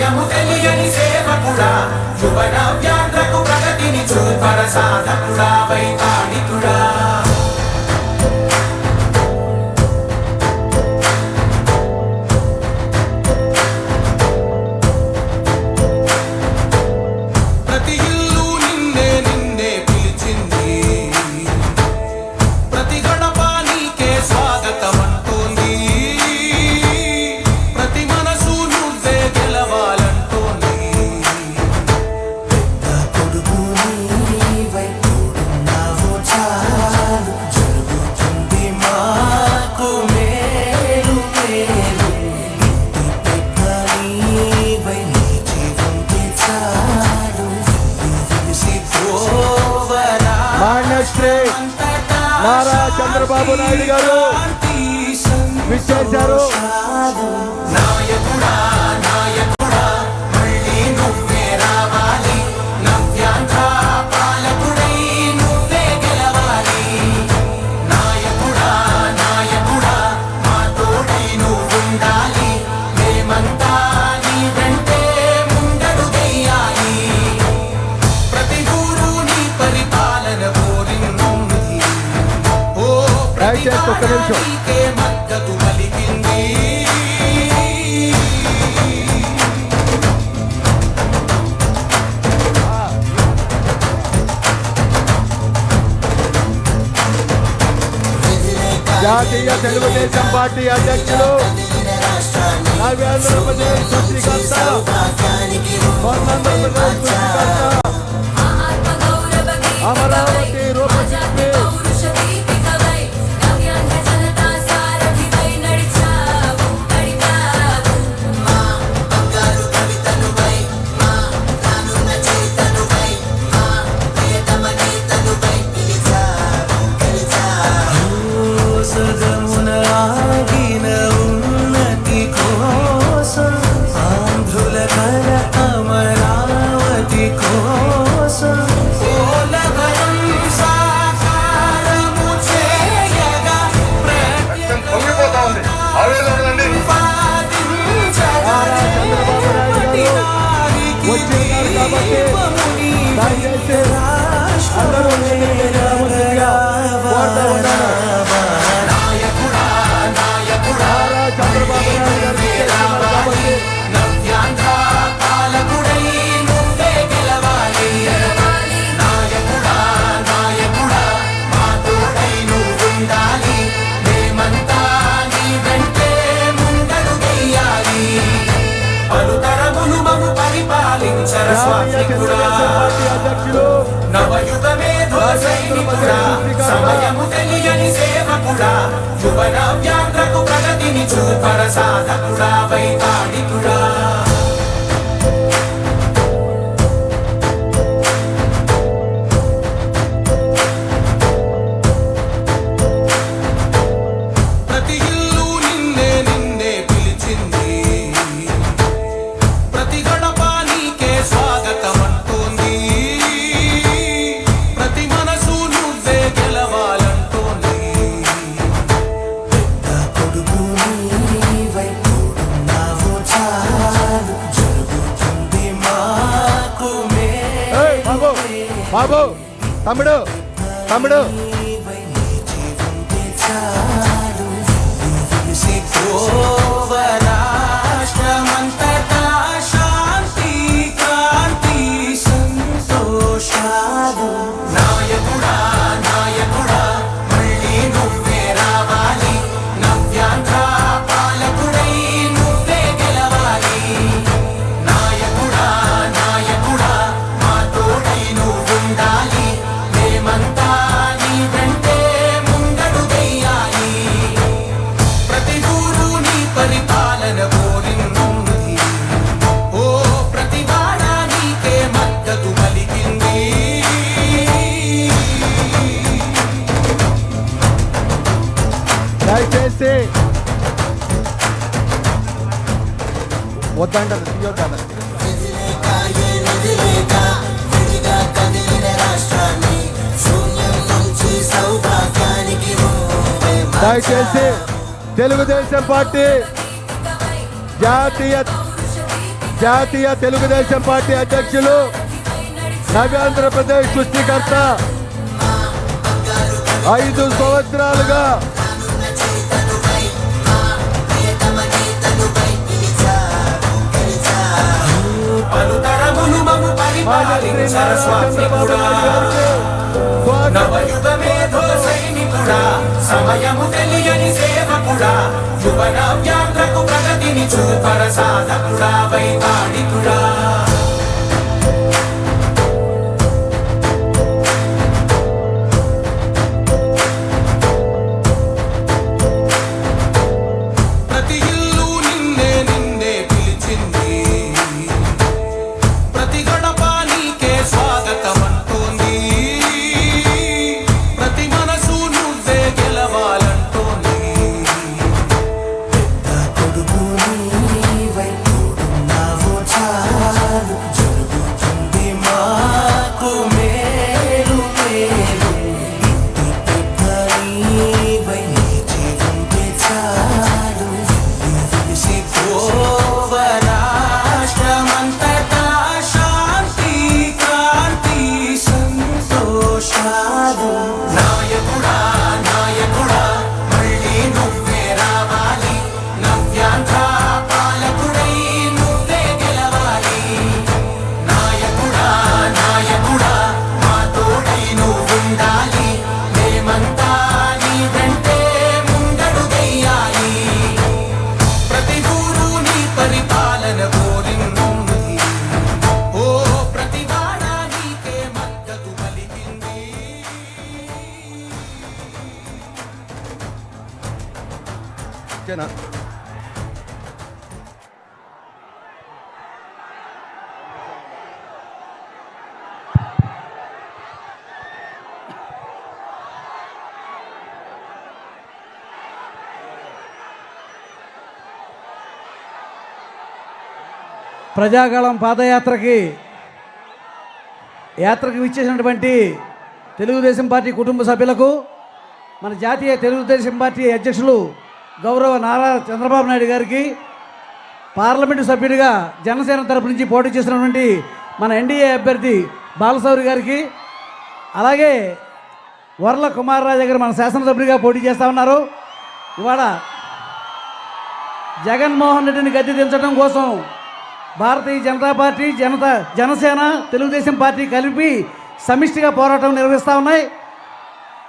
స్వయము తెలియని సేవకుడా యువన వ్యాధకు ప్రగతిని చూపర సాధకుడా వైతా చంద్రబాబు నాయుడు గారు. విచ్చేశారు జాతీయ తెలుగుదేశం పార్టీ అధ్యక్షులు ఆంధ్రప్రదేశ్ అమరా యువన వ్యాఘ్రకు ప్రగతిని చూపర సాధకుడా వైతాడికుడా తమ్ముడు తమ్ముడు. దయచేసి తెలుగుదేశం పార్టీ జాతీయ జాతీయ తెలుగుదేశం పార్టీ అధ్యక్షులు నవ్యాంధ్రప్రదేశ్ సృష్టికర్త ఐదు సంవత్సరాలుగా నరేంద్ర చూపర సాధకుడా వైతాళికుడా ఓకేనా? ప్రజాగళం పాదయాత్రకి యాత్రకు విచ్చేసినటువంటి తెలుగుదేశం పార్టీ కుటుంబ సభ్యులకు మన జాతీయ తెలుగుదేశం పార్టీ అధ్యక్షులు గౌరవ నారా చంద్రబాబు నాయుడు గారికి పార్లమెంటు సభ్యుడిగా జనసేన తరపు నుంచి పోటీ చేసినటువంటి మన ఎన్డీఏ అభ్యర్థి బాలసౌరి గారికి అలాగే వరల కుమార్ రాజా గారు మన శాసనసభ్యుడిగా పోటీ చేస్తూ ఉన్నారు. ఇవాళ జగన్మోహన్ రెడ్డిని గద్దె దించడం కోసం భారతీయ జనతా పార్టీ జనతా జనసేన తెలుగుదేశం పార్టీ కలిపి సమిష్టిగా పోరాటం నిర్వహిస్తూ ఉన్నాయి.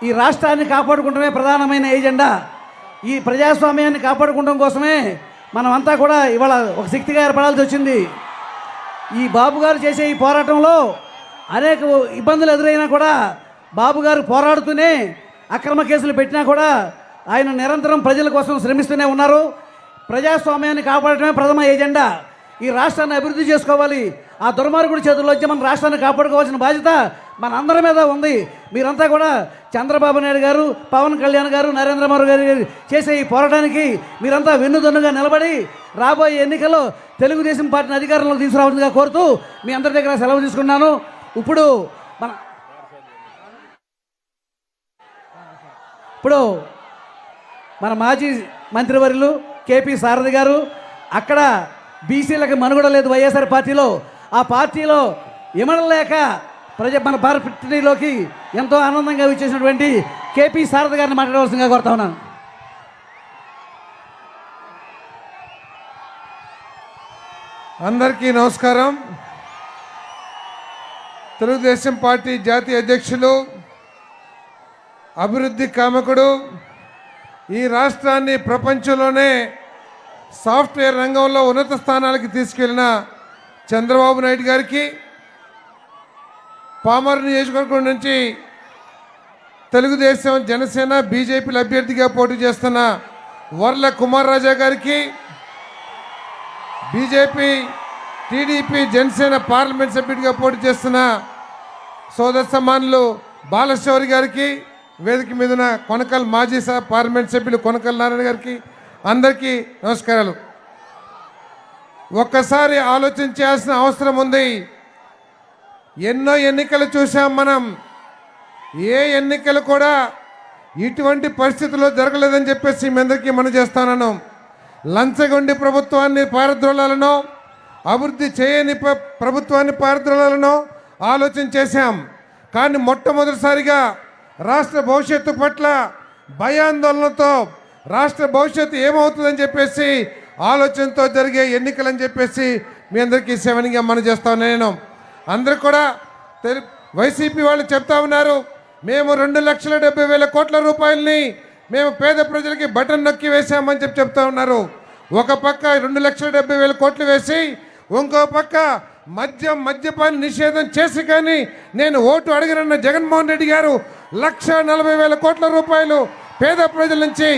ఈ రాష్ట్రాన్ని కాపాడుకుంటమే ప్రధానమైన ఎజెండా ఈ ప్రజాస్వామ్యాన్ని కాపాడుకోవడం కోసమే మనమంతా కూడా ఇవాళ ఒక శక్తిగా ఏర్పడాల్సి వచ్చింది. ఈ బాబు గారు చేసే ఈ పోరాటంలో అనేక ఇబ్బందులు ఎదురైనా కూడా బాబు గారు పోరాడుతూనే అక్రమ కేసులు పెట్టినా కూడా ఆయన నిరంతరం ప్రజల కోసం శ్రమిస్తూనే ఉన్నారు. ప్రజాస్వామ్యాన్ని కాపాడటమే ప్రథమ ఎజెండా ఈ రాష్ట్రాన్ని అభివృద్ధి చేసుకోవాలి. ఆ దుర్మార్గుడి చేతుల్లో వచ్చి మన రాష్ట్రాన్ని కాపాడుకోవాల్సిన బాధ్యత మన అందరి మీద ఉంది. మీరంతా కూడా చంద్రబాబు నాయుడు గారు పవన్ కళ్యాణ్ గారు నరేంద్ర మోదీ గారు చేసే ఈ పోరాటానికి మీరంతా వెన్నుదన్నుగా నిలబడి రాబోయే ఎన్నికల్లో తెలుగుదేశం పార్టీని అధికారంలో తీసుకురావాల్సిందిగా కోరుతూ మీ అందరి దగ్గర సెలవు తీసుకున్నాను. ఇప్పుడు మన ఇప్పుడు మన మాజీ మంత్రివర్యులు కేపీ సారథి గారు అక్కడ బీసీలకు మనుగడ లేదు వైఎస్ఆర్ పార్టీలో. ఆ పార్టీలో ఇమడలేక ప్రజ మన పార్టీలోకి ఎంతో ఆనందంగా విచ్చేసినటువంటి కేపీ శారద గారిని మాట్లాడవలసిందిగా కోరుతా ఉన్నాను. అందరికీ నమస్కారం. తెలుగుదేశం పార్టీ జాతీయ అధ్యక్షులు అభివృద్ధి కామకుడు ఈ రాష్ట్రాన్ని ప్రపంచంలోనే సాఫ్ట్వేర్ రంగంలో ఉన్నత స్థానాలకి తీసుకెళ్ళిన చంద్రబాబు నాయుడు గారికి పామర్ నియోజకవర్గం నుంచి తెలుగుదేశం జనసేన బీజేపీల అభ్యర్థిగా పోటీ చేస్తున్న వర్ల కుమార్ రాజా గారికి బీజేపీ టీడీపీ జనసేన పార్లమెంట్ సభ్యుడిగా పోటీ చేస్తున్న సోదర సమానులు బాలశౌరి గారికి వేదిక మీదున కొనకల్ మాజీ పార్లమెంట్ సభ్యులు కొనకల్ నారాయణ గారికి అందరికీ నమస్కారాలు. ఒక్కసారి ఆలోచన చేయాల్సిన అవసరం ఉంది. ఎన్నో ఎన్నికలు చూసాం మనం. ఏ ఎన్నికలు కూడా ఇటువంటి పరిస్థితుల్లో జరగలేదని చెప్పేసి మీ అందరికీ మనం చేస్తానను లంచగొండి ప్రభుత్వాన్ని పారద్రోలాలను అభివృద్ధి చేయని ప్ర- ప్రభుత్వాన్ని పారద్రోలాలనో ఆలోచన చేశాం. కానీ మొట్టమొదటిసారిగా రాష్ట్ర భవిష్యత్తు పట్ల భయాందోళనతో రాష్ట్ర భవిష్యత్తు ఏమవుతుందని చెప్పేసి ఆలోచనతో జరిగే ఎన్నికలని చెప్పేసి మీ అందరికీ సెవెన్గా మనం చేస్తాను నేను అందరూ కూడా తెలు వైసీపీ వాళ్ళు చెప్తా ఉన్నారు మేము రెండు లక్షల డెబ్బై వేల కోట్ల రూపాయలని మేము పేద ప్రజలకి బటన్ నొక్కి వేసామని చెప్పి చెప్తా ఉన్నారు. ఒక పక్క రెండు లక్షల డెబ్బై వేల కోట్లు వేసి ఇంకో పక్క మద్యం మద్యపాన నిషేధం చేసి కానీ నేను ఓటు అడిగినన్న జగన్మోహన్ రెడ్డి గారు లక్ష నలభై వేల కోట్ల రూపాయలు పేద ప్రజల నుంచి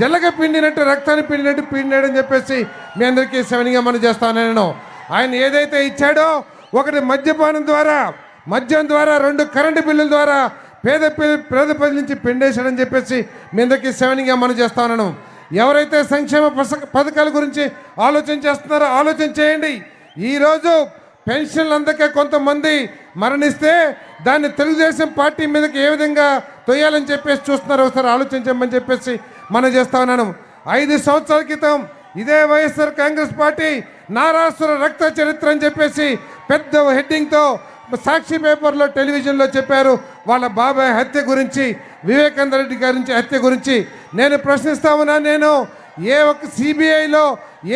జల్లగ పిండినట్టు రక్తాన్ని పిండినట్టు పిండాడని చెప్పేసి మీ అందరికీ సెవెన్గా మనం చేస్తాను నేను. ఆయన ఏదైతే ఇచ్చాడో ఒకటి మద్యపానం ద్వారా మద్యం ద్వారా రెండు కరెంటు బిల్లుల ద్వారా పేద పే- పేద ప్రజల నుంచి పిండేశాడని చెప్పేసి మీ అందరికీ సెవెన్గా మనం చేస్తా ఉన్నాను. ఎవరైతే సంక్షేమ పస- పథకాల గురించి ఆలోచన చేస్తున్నారో ఆలోచన చేయండి. ఈరోజు పెన్షన్లు అందకే కొంతమంది మరణిస్తే దాన్ని తెలుగుదేశం పార్టీ మీదకి ఏ విధంగా తొయ్యాలని చెప్పేసి చూస్తున్నారు ఒకసారి ఆలోచించమని చెప్పేసి మనం చేస్తా ఉన్నాను. ఐదు సంవత్సరాల క్రితం ఇదే వైఎస్ఆర్ కాంగ్రెస్ పార్టీ నారాసుర రక్త చరిత్ర అని చెప్పేసి పెద్ద హెడ్డింగ్తో సాక్షి పేపర్లో టెలివిజన్లో చెప్పారు. వాళ్ళ బాబాయ్ హత్య గురించి వివేకానంద రెడ్డి గారించి హత్య గురించి నేను ప్రశ్నిస్తా ఉన్నా నేను. ఏ ఒక్క సిబిఐలో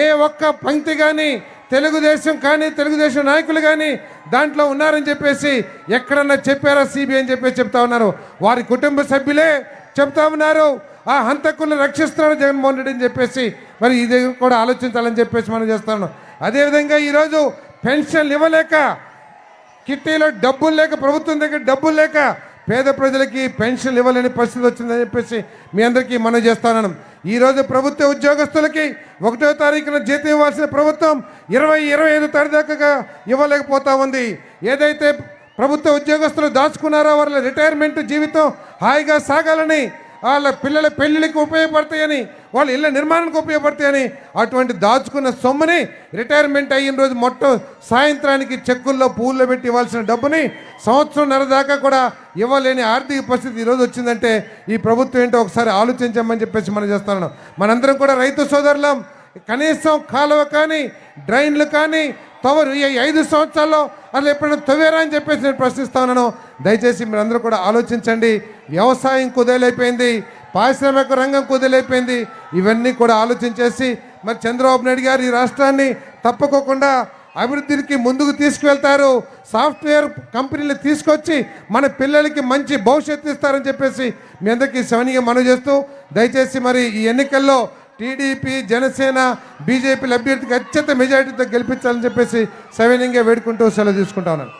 ఏ ఒక్క పంక్తి కానీ తెలుగుదేశం కానీ తెలుగుదేశం నాయకులు కానీ దాంట్లో ఉన్నారని చెప్పేసి ఎక్కడన్నా చెప్పారా సిబిఐ అని చెప్పేసి చెప్తా ఉన్నారు. వారి కుటుంబ సభ్యులే చెప్తా ఉన్నారు. ఆ హంతకుల్ని రక్షిస్తున్నాడు జగన్మోహన్ రెడ్డి అని చెప్పేసి మరి ఇది కూడా ఆలోచించాలని చెప్పేసి మనం చేస్తాను అదేవిధంగా ఈరోజు పెన్షన్లు ఇవ్వలేక కిట్టీలో డబ్బులు లేక ప్రభుత్వం దగ్గర డబ్బులు లేక పేద ప్రజలకి పెన్షన్లు ఇవ్వలేని పరిస్థితి వచ్చిందని చెప్పేసి మీ అందరికీ మనం చేస్తాను ఈరోజు ప్రభుత్వ ఉద్యోగస్తులకి ఒకటో తారీఖున జీతం ఇవ్వాల్సిన ప్రభుత్వం ఇరవై ఇరవై ఐదు తారీఖు దాకా ఇవ్వలేకపోతా ఉంది. ఏదైతే ప్రభుత్వ ఉద్యోగస్తులు దాచుకున్నారో వాళ్ళ రిటైర్మెంట్ జీవితం హాయిగా సాగాలని వాళ్ళ పిల్లల పెళ్ళిళ్ళకి ఉపయోగపడతాయని వాళ్ళ ఇళ్ళ నిర్మాణానికి ఉపయోగపడతాయని అటువంటి దాచుకున్న సొమ్ముని రిటైర్మెంట్ అయిన రోజు మొట్ట సాయంత్రానికి చెక్కుల్లో పూల్లో పెట్టి ఇవ్వాల్సిన డబ్బుని సంవత్సరంన్నర దాకా కూడా ఇవ్వలేని ఆర్థిక పరిస్థితి ఈరోజు వచ్చిందంటే ఈ ప్రభుత్వం ఏంటో ఒకసారి ఆలోచించమని చెప్పేసి మనం చేస్తున్నాను మనందరం కూడా రైతు సోదరులం. కనీసం కాలువ కానీ డ్రైన్లు కానీ తవరు ఈ ఐదు సంవత్సరాల్లో అసలు ఎప్పుడైనా తవ్వారా అని చెప్పేసి నేను ప్రశ్నిస్తా ఉన్నాను. దయచేసి మీరందరూ కూడా ఆలోచించండి. వ్యవసాయం కుదేలైపోయింది. పారిశ్రామిక రంగం కుదేలైపోయింది. ఇవన్నీ కూడా ఆలోచించేసి మరి చంద్రబాబు నాయుడు గారు ఈ రాష్ట్రాన్ని తప్పుకోకుండా అభివృద్ధికి ముందుకు తీసుకువెళ్తారు. సాఫ్ట్వేర్ కంపెనీలు తీసుకొచ్చి మన పిల్లలకి మంచి భవిష్యత్తు ఇస్తారని చెప్పేసి మీ అందరికీ శవనిగా మనవి చేస్తూ దయచేసి మరి ఈ ఎన్నికల్లో టీడీపీ జనసేన బీజేపీల అభ్యర్థికి అత్యంత మెజారిటీతో గెలిపించాలని చెప్పేసి సవినీయంగా వేడుకుంటూ సెలవు తీసుకుంటా ఉన్నాను.